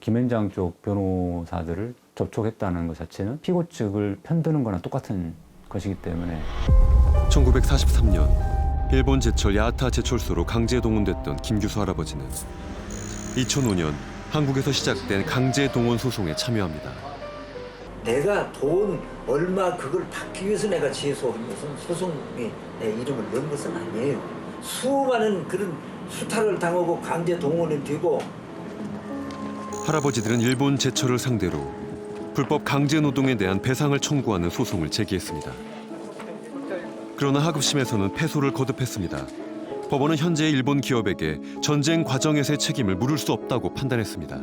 김현장 쪽 변호사들을 접촉했다는 것 자체는 피고 측을 편드는 거나 똑같은 것이기 때문에 1943년 일본 제철 야타 제철소로 강제 동원됐던 김규수 할아버지는 2005년 한국에서 시작된 강제 동원 소송에 참여합니다. 내가 돈 얼마 그걸 받기 위해서 내가 제소한 것은 소송에 내 이름을 넣은 것은 아니에요. 수많은 그런 수탈을 당하고 강제 동원이 되고 할아버지들은 일본 제철을 상대로 불법 강제 노동에 대한 배상을 청구하는 소송을 제기했습니다. 그러나 하급심에서는 패소를 거듭했습니다. 법원은 현재 일본 기업에게 전쟁 과정에서의 책임을 물을 수 없다고 판단했습니다.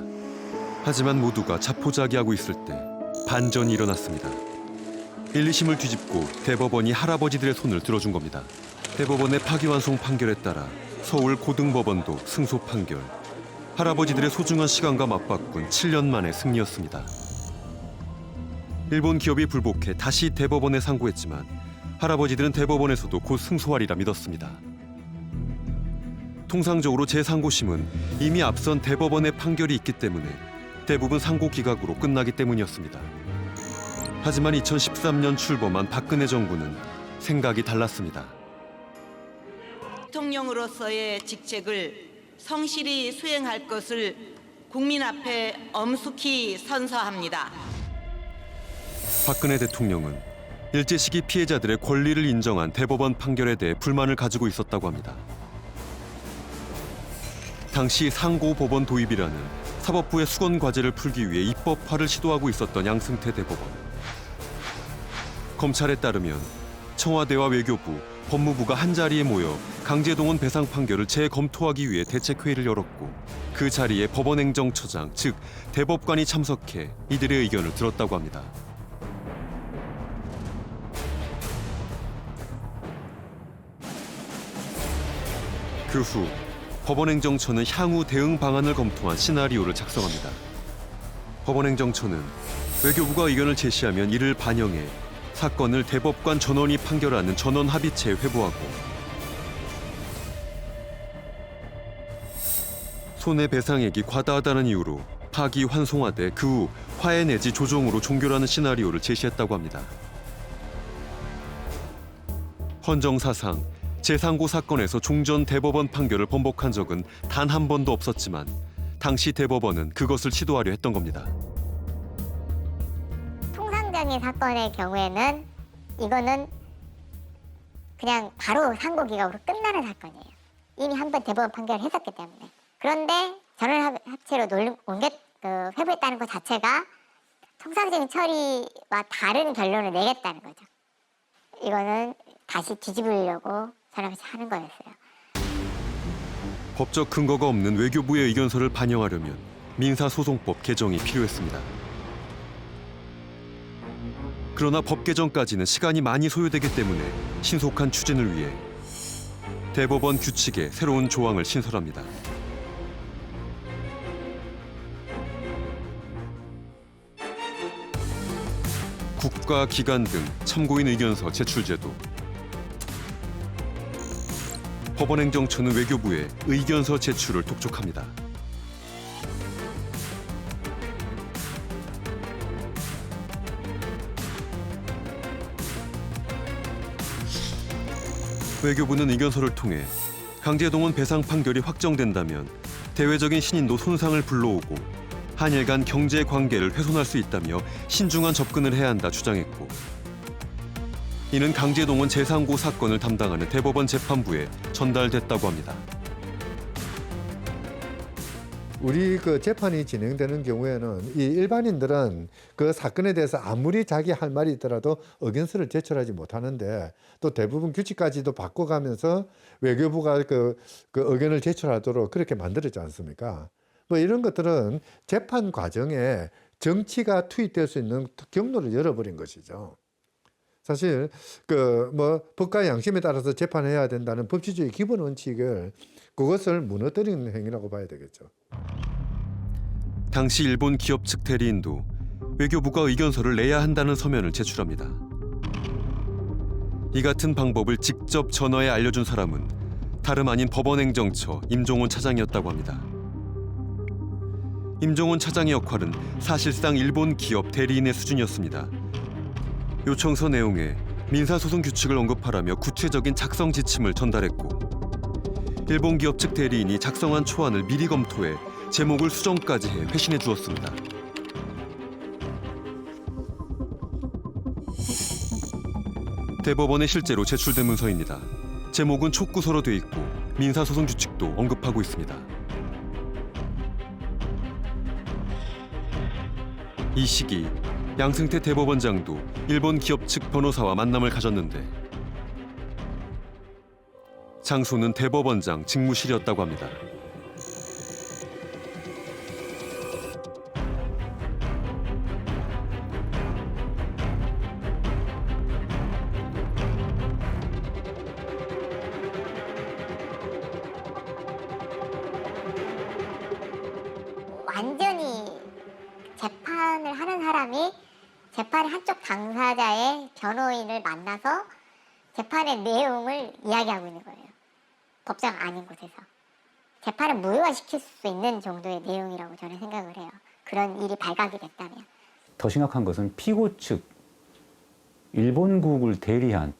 하지만 모두가 자포자기하고 있을 때 반전이 일어났습니다. 1, 2심을 뒤집고 대법원이 할아버지들의 손을 들어준 겁니다. 대법원의 파기환송 판결에 따라 서울 고등법원도 승소 판결. 할아버지들의 소중한 시간과 맞바꾼 7년 만의 승리였습니다. 일본 기업이 불복해 다시 대법원에 상고했지만 할아버지들은 대법원에서도 곧 승소하리라 믿었습니다. 통상적으로 재상고심은 이미 앞선 대법원의 판결이 있기 때문에 대부분 상고 기각으로 끝나기 때문이었습니다. 하지만 2013년 출범한 박근혜 정부는 생각이 달랐습니다. 대통령으로서의 직책을 성실히 수행할 것을 국민 앞에 엄숙히 선서합니다. 박근혜 대통령은 일제 시기 피해자들의 권리를 인정한 대법원 판결에 대해 불만을 가지고 있었다고 합니다. 당시 상고 법원 도입이라는 사법부의 수건 과제를 풀기 위해 입법화를 시도하고 있었던 양승태 대법원. 검찰에 따르면 청와대와 외교부, 법무부가 한 자리에 모여 강제동원 배상 판결을 재검토하기 위해 대책회의를 열었고 그 자리에 법원행정처장 즉 대법관이 참석해 이들의 의견을 들었다고 합니다. 그 후 법원행정처는 향후 대응 방안을 검토한 시나리오를 작성합니다. 법원행정처는 외교부가 의견을 제시하면 이를 반영해 사건을 대법관 전원이 판결하는 전원 합의체에 회부하고 손해배상액이 과다하다는 이유로 파기 환송하되 그 후 화해 내지 조정으로 종결하는 시나리오를 제시했다고 합니다. 헌정사상 재상고 사건에서 종전 대법원 판결을 번복한 적은 단 한 번도 없었지만 당시 대법원은 그것을 시도하려 했던 겁니다. 통상적인 사건의 경우에는 이거는 그냥 바로 상고 기각으로 끝나는 사건이에요. 이미 한 번 대법원 판결을 했었기 때문에. 그런데 전원 합- 합체로 놀, 옮겨 그 회부했다는 것 자체가 통상적인 처리와 다른 결론을 내겠다는 거죠. 이거는 다시 뒤집으려고 같이 하는 거였어요. 법적 근거가 없는 외교부의 의견서를 반영하려면 민사소송법 개정이 필요했습니다. 그러나 법 개정까지는 시간이 많이 소요되기 때문에 신속한 추진을 위해 대법원 규칙에 새로운 조항을 신설합니다. 국가 기관 등 참고인 의견서 제출 제도 법원행정처는 외교부에 의견서 제출을 독촉합니다. 외교부는 의견서를 통해 강제동원 배상 판결이 확정된다면 대외적인 신인도 손상을 불러오고 한일 간 경제 관계를 훼손할 수 있다며 신중한 접근을 해야 한다 주장했고 이는 강제동원 재상고 사건을 담당하는 대법원 재판부에 전달됐다고 합니다. 우리 그 재판이 진행되는 경우에는 이 일반인들은 그 사건에 대해서 아무리 자기 할 말이 있더라도 의견서를 제출하지 못하는데 또 대부분 규칙까지도 바꿔가면서 외교부가 그, 그 의견을 제출하도록 그렇게 만들었지 않습니까? 뭐 이런 것들은 재판 과정에 정치가 투입될 수 있는 경로를 열어버린 것이죠. 사실 그 뭐 법과 양심에 따라서 재판해야 된다는 법치주의 기본 원칙을 그것을 무너뜨리는 행위라고 봐야 되겠죠. 당시 일본 기업 측 대리인도 외교부가 의견서를 내야 한다는 서면을 제출합니다. 이 같은 방법을 직접 전화에 알려준 사람은 다름 아닌 법원행정처 임종원 차장이었다고 합니다. 임종훈 차장의 역할은 사실상 일본 기업 대리인의 수준이었습니다. 요청서 내용에 민사소송 규칙을 언급하라며 구체적인 작성 지침을 전달했고 일본 기업 측 대리인이 작성한 초안을 미리 검토해 제목을 수정까지 해 회신해 주었습니다. 대법원에 실제로 제출된 문서입니다. 제목은 촉구서로 돼 있고 민사소송 규칙도 언급하고 있습니다. 이 시기 양승태 대법원장도 일본 기업 측 변호사와 만남을 가졌는데 장소는 대법원장 직무실이었다고 합니다. 완전히 재판을 하는 사람이 재판의 한쪽 당사자의 변호인을 만나서 재판의 내용을 이야기하고 있는 거예요. 법정 아닌 곳에서. 재판을 무효화시킬 수 있는 정도의 내용이라고 저는 생각을 해요. 그런 일이 발각이 됐다면. 더 심각한 것은 피고 측 일본국을 대리한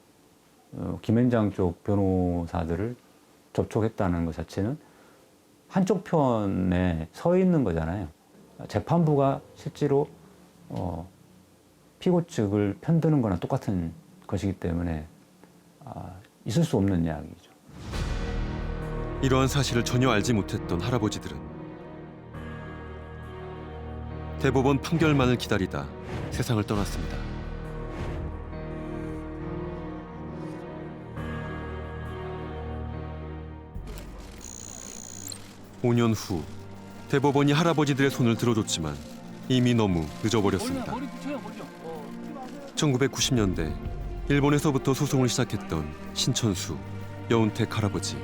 어, 김현장 쪽 변호사들을 접촉했다는 것 자체는 한쪽 편에 서 있는 거잖아요. 재판부가 실제로 어, 피고 측을 편드는 거나 똑같은 것이기 때문에 아, 있을 수 없는 이야기죠. 이러한 사실을 전혀 알지 못했던 할아버지들은 대법원 판결만을 기다리다 세상을 떠났습니다. 오년후 대법원이 할아버지들의 손을 들어줬지만 이미 너무 늦어버렸습니다. 1990년대 일본에서부터 소송을 시작했던 신천수 여운택 할아버지.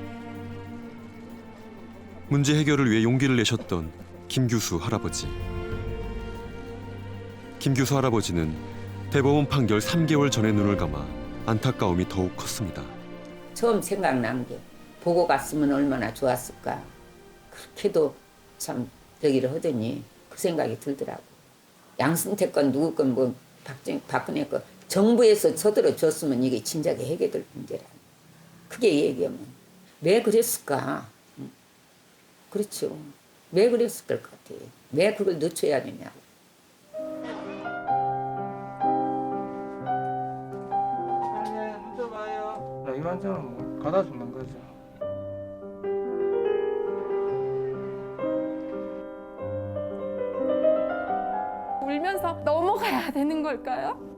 문제 해결을 위해 용기를 내셨던 김규수 할아버지. 김규수 할아버지는 대법원 판결 3개월 전에 눈을 감아 안타까움이 더욱 컸습니다. 처음 생각난 게 보고 갔으면 얼마나 좋았을까. 그렇게도 참 저기를 하더니 그 생각이 들더라고. 양승태 건 누구 건뭐 박근혜 거 정부에서 서들어 줬으면 이게 진작에 해결될 문제라. 크게 얘기하면 왜 그랬을까? 응. 그렇죠. 왜 그랬을 것 같아. 왜 그걸 늦춰야 되냐고. 네, 봐요. 이만저만 뭐 가다 주는 거죠. 울면서 넘어가야 되는 걸까요?